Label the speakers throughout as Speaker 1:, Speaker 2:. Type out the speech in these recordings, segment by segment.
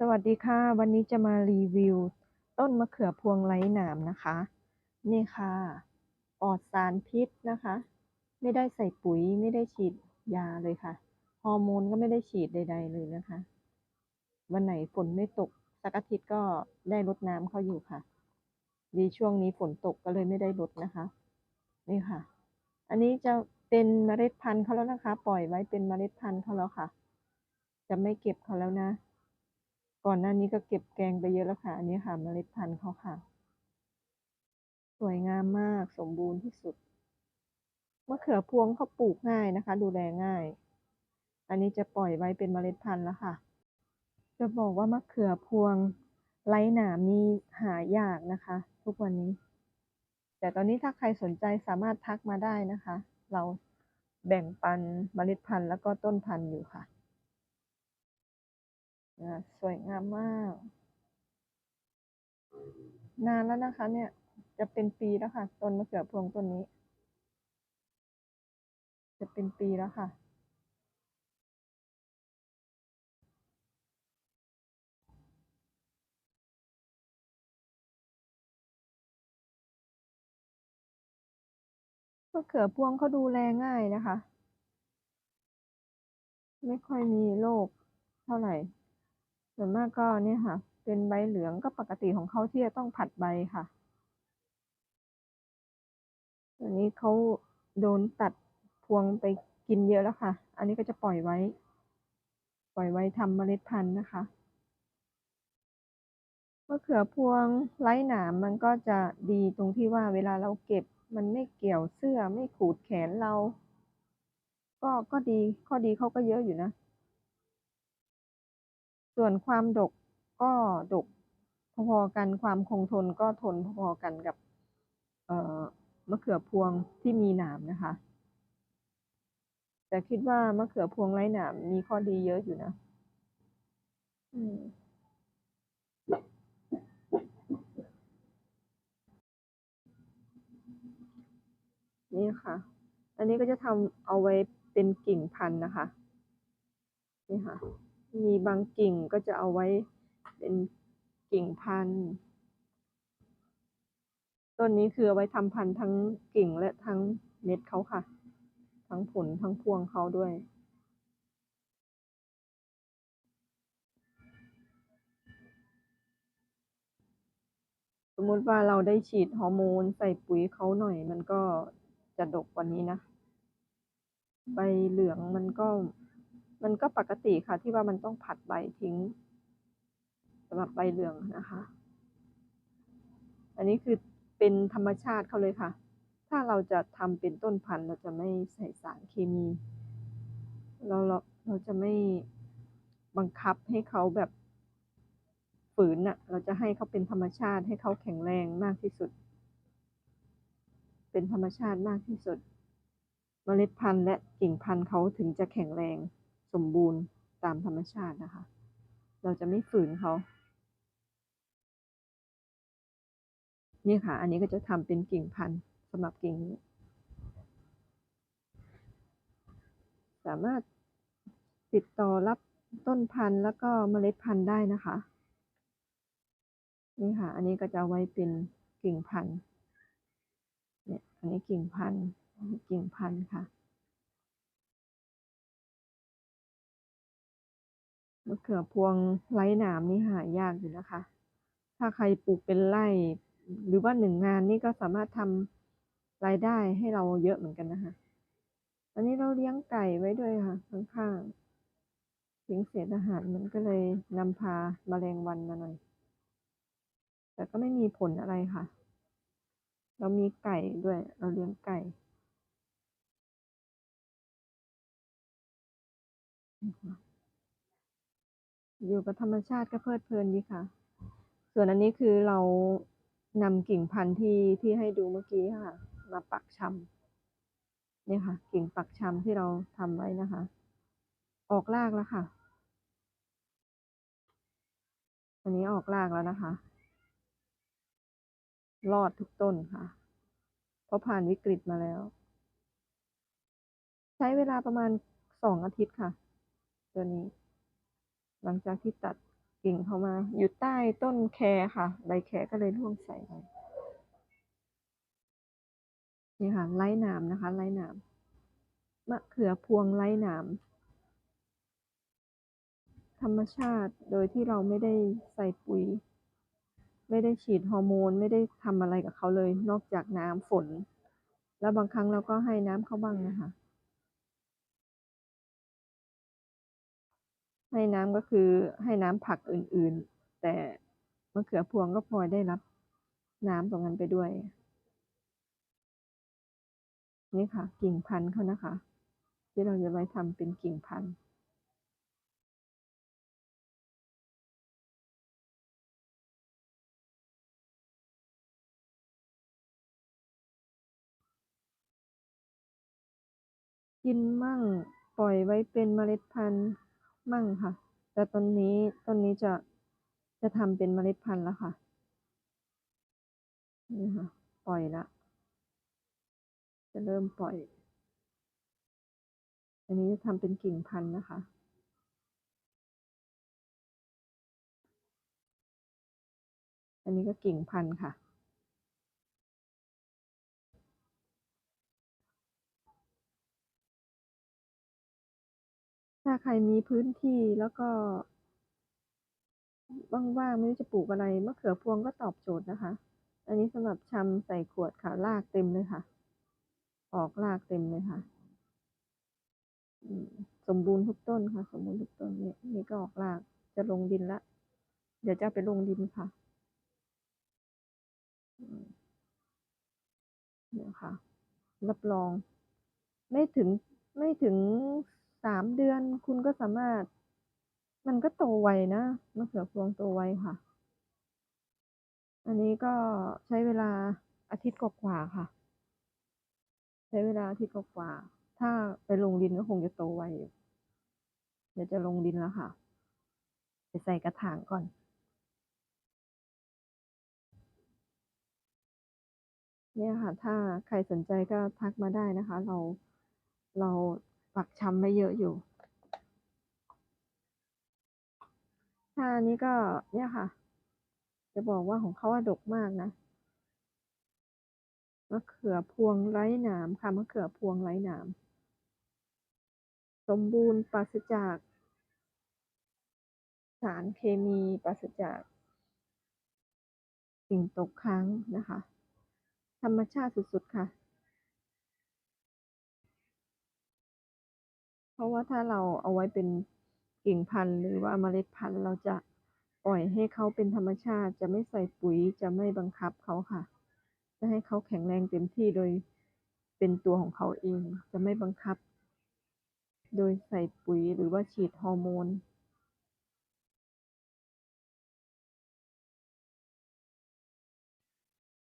Speaker 1: สวัสดีค่ะ วันนี้จะมารีวิว ต้นมะเขือพวงไร้หนามนะคะ นี่ค่ะปลอดสารพิษนะคะ ไม่ได้ใส่ปุ๋ยไม่ได้ฉีดยาเลยค่ะ ฮอร์โมนก็ไม่ได้ฉีดใด ๆ เลยนะคะ วันไหนฝนไม่ตก สักอาทิตย์ก็ได้รดน้ำเขาอยู่ค่ะ ดีช่วงนี้ฝนตกก็เลยไม่ได้รดนะคะ นี่ค่ะ อันนี้จะเป็นเมล็ดพันธุ์เขาแล้วนะคะ ปล่อยไว้เป็นเมล็ดพันธุ์เขาแล้วค่ะ จะไม่เก็บเขาแล้วนะ ก่อนหน้านี้ก็เก็บแกงไปเยอะแล้วค่ะ อันนี้ค่ะเมล็ดพันธุ์เขาค่ะ สวยงามมากสมบูรณ์ที่สุดมะเขือพวงเขาปลูกง่ายนะคะ ดูแลง่าย อันนี้จะปล่อยไว้เป็นเมล็ดพันธุ์แล้วค่ะ จะบอกว่ามะเขือพวงไร้หนามนี่หายากนะคะ ทุกวันนี้ แต่ตอนนี้ถ้าใครสนใจสามารถทักมาได้นะคะ เราแบ่งปันเมล็ดพันธุ์แล้วก็ต้นพันธุ์อยู่ค่ะ สวยงามมาก นานแล้วนะคะ เนี่ย จะเป็นปีแล้วค่ะ ต้นมะเขือพวงต้นนี้ จะเป็นปีแล้วค่ะ มะเขือพวงเขาดูแลง่ายนะคะ ไม่ค่อยมีโรคเท่าไหร่ ส่วนมากก็เนี่ยค่ะ เป็นใบเหลืองก็ปกติของเขาที่จะต้องผัดใบค่ะอันนี้เขาโดนตัดพวงไปกินเยอะแล้วค่ะ อันนี้ก็จะปล่อยไว้ ปล่อยไว้ทำเมล็ดพันธุ์นะคะมะเขือพวงไร้หนามมันก็จะดีตรงที่ว่าเวลาเราเก็บมันไม่เกี่ยวเสื้อไม่ขูดแขนเรา ก็ก็ดีข้อดีเขาก็เยอะอยู่นะ ส่วนความดกก็ดกพอๆกันความคงทนก็ทนพอๆกันกับเมะเขือพวงที่มีหนามนะคะ แต่คิดว่ามะเขือพวงไร้หนามมีข้อดีเยอะอยู่นะนี่ค่ะ อันนี้ก็จะทำเอาไว้เป็นกิ่งพันธุ์นะคะ นี่ค่ะ มีบางกิ่งก็จะเอาไว้เป็นกิ่งพันธุ์ต้นนี้คือเอาไว้ทำพันธุ์ทั้งกิ่งและทั้งเม็ดเขาค่ะ ทั้งผลทั้งพวงเขาด้วย สมมติว่าเราได้ฉีดฮอร์โมนใส่ปุ๋ยเขาหน่อยมันก็จะดกกว่านี้นะ ใบเหลืองมันก็ มันก็ปกติค่ะที่ว่ามันต้องผัดใบทิ้งสำหรับใบเหลืองนะคะ อันนี้คือเป็นธรรมชาติเขาเลยค่ะ ถ้าเราจะทำเป็นต้นพันธุ์เราจะไม่ใส่สารเคมี เราเราเราจะไม่บังคับให้เขาแบบฝืนน่ะเราจะให้เขาเป็นธรรมชาติให้เขาแข็งแรงมากที่สุด เป็นธรรมชาติมากที่สุดเมล็ดพันธุ์และกิ่งพันธุ์เขาถึงจะแข็งแรง สมบูรณ์ตามธรรมชาตินะคะ เราจะไม่ฝืนเขา นี่ค่ะ อันนี้ก็จะทำเป็นกิ่งพันธุ์สำหรับกิ่งนี้ สามารถติดต่อรับต้นพันธุ์แล้วก็เมล็ดพันธุ์ได้นะคะ นี่ค่ะ อันนี้ก็จะไว้เป็นกิ่งพันธุ์เนี่ย อันนี้กิ่งพันธุ์ กิ่งพันธุ์ค่ะ มะเขือพวงไร้หนามนี่หายากอยู่นะคะ ถ้าใครปลูกเป็นไร่ หรือว่าหนึ่งงานนี่ก็สามารถทำรายได้ให้เราเยอะเหมือนกันนะคะอันนี้เราเลี้ยงไก่ไว้ด้วยค่ะข้างๆเลี้งเศษอาหารมันก็เลยนำพามาแมลงวันมาหน่อย แต่ก็ไม่มีผลอะไรค่ะ เรามีไก่ด้วย เราเลี้ยงไก่อ อยู่กับธรรมชาติก็เพลิดเพลินดีค่ะ ส่วนอันนี้คือเรานำกิ่งพันธุ์ที่ที่ให้ดูเมื่อกี้ค่ะ มาปักชำเนี่ยค่ะ กิ่งปักชำที่เราทำไว้นะคะ ออกรากแล้วค่ะ อันนี้ออกรากแล้วนะคะ รอดทุกต้นค่ะ เพราะผ่านวิกฤตมาแล้ว ใช้เวลาประมาณสองอาทิตย์ค่ะ ตัวนี้ หลังจากที่ตัดกิ่งเข้ามา อยู่ใต้ต้นแคค่ะ ใบแคก็เลยร่วงใส่ไปนี่ค่ะไร้หนามนะคะไร้หนามมะเขือพวงไร้หนามธรรมชาติโดยที่เราไม่ได้ใส่ปุ๋ย ไม่ได้ฉีดฮอร์โมน ไม่ได้ทำอะไรกับเขาเลย นอกจากน้ำฝน แล้วบางครั้งเราก็ให้น้ำเขาบ้างนะคะ ให้น้ำก็คือให้น้ำผักอื่นๆ แต่มะเขือพวงก็พลอยได้รับน้ำตรงนั้นไปด้วย นี่ค่ะ กิ่งพันธุ์เขานะคะ ที่เราจะไว้ทำเป็นกิ่งพันธุ์กินมั่งปล่อยไว้เป็นเมล็ดพันธุ์ มั่งค่ะ แต่ตอนนี้ต้นนี้จะจะทำเป็นเมล็ดพันธุ์แล้วค่ะ นี่ค่ะ ปล่อยละ จะเริ่มปล่อย อันนี้จะทำเป็นกิ่งพันธุ์นะคะอันนี้ก็กิ่งพันธุ์ค่ะ ถ้าใครมีพื้นที่แล้วก็ว่างๆไม่รู้จะปลูกอะไรมะเขือพวงก็ตอบโจทย์นะคะ อันนี้สำหรับชำใส่ขวดค่ะรากเต็มเลยค่ะ ออกรากเต็มเลยค่ะสมบูรณ์ทุกต้นค่ะ สมบูรณ์ทุกต้นเนี่ยนี่ก็ออกรากจะลงดินละ เดี๋ยวจะไปลงดินค่ะเนี่ยค่ะ รับรอง ไม่ถึงไม่ถึง สามเดือนคุณก็สามารถ มันก็โตไวนะมะเขือพวงโตไวค่ะ อันนี้ก็ใช้เวลาอาทิตย์กว่าค่ะ ใช้เวลาอาทิตย์กว่า ถ้าไปลงดินก็คงจะโตไวอยู่เดี๋ยวจะลงดินแล้วค่ะ ไปใส่กระถางก่อน เนี่ยค่ะ ถ้าใครสนใจก็ทักมาได้นะคะ เราเรา ปักช้ำไม่เยอะอยู่ถ้านนี้ก็เนี่ยค่ะ จะบอกว่าของเขาอะดกมากนะมะเขือพวงไร้หนามค่ะมะเขือพวงไร้หนามสมบูรณ์ปราศจาก สารเคมีปราศจาก สิ่งตกค้างนะคะ ธรรมชาติสุดๆค่ะ เพราะว่าถ้าเราเอาไว้เป็นกิ่งพันธุ์ หรือว่าเมล็ดพันธุ์เราจะปล่อยให้เขาเป็นธรรมชาติ จะไม่ใส่ปุ๋ยจะไม่บังคับเขาค่ะ จะให้เขาแข็งแรงเต็มที่โดยเป็นตัวของเขาเอง จะไม่บังคับ โดยใส่ปุ๋ยหรือว่าฉีดฮอร์โมน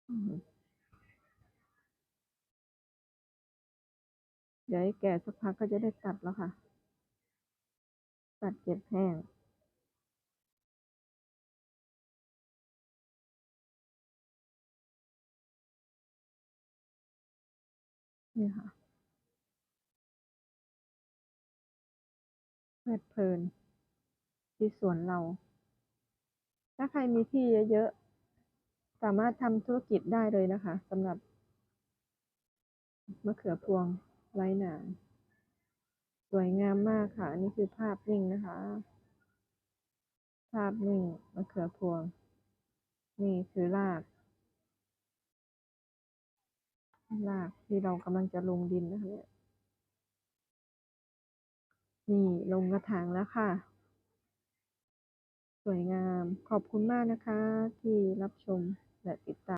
Speaker 1: อืม เดี๋ยวให้แก่สักพักก็จะได้ตัดแล้วค่ะ ตัดเก็บแห้ง นี่ค่ะเพลิดเพลิน ที่สวนเรา ถ้าใครมีที่เยอะๆ สามารถทำธุรกิจได้เลยนะคะสำหรับมะเขือพวง ไร้หนามสวยงามมากค่ะ อันนี้คือภาพนิ่งนะคะ ภาพนิ่งมะเขือพวง นี่คือรากรากที่เรากำลังจะลงดินนะคะเนี่ยนี่ลงกระถางแล้วค่ะ สวยงามขอบคุณมากนะคะที่รับชมและติดตาม